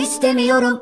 istemiyorum.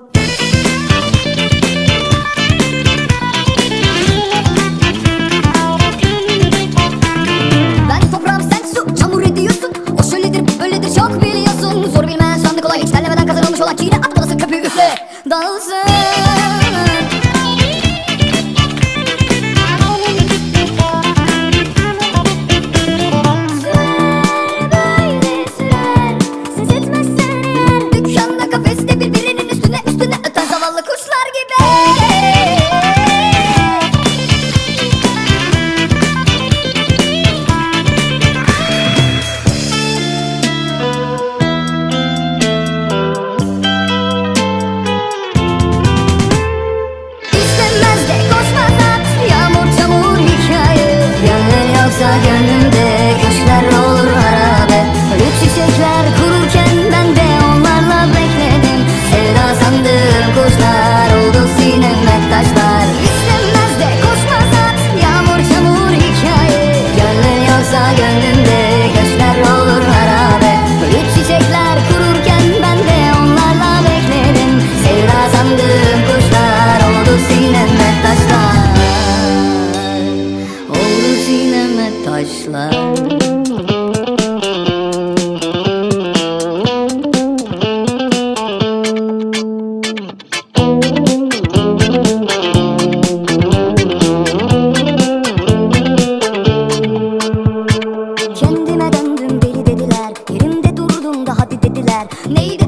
taşlar. Kendime döndüm deli dediler. Yerimde durdum da hadi dediler. Neydi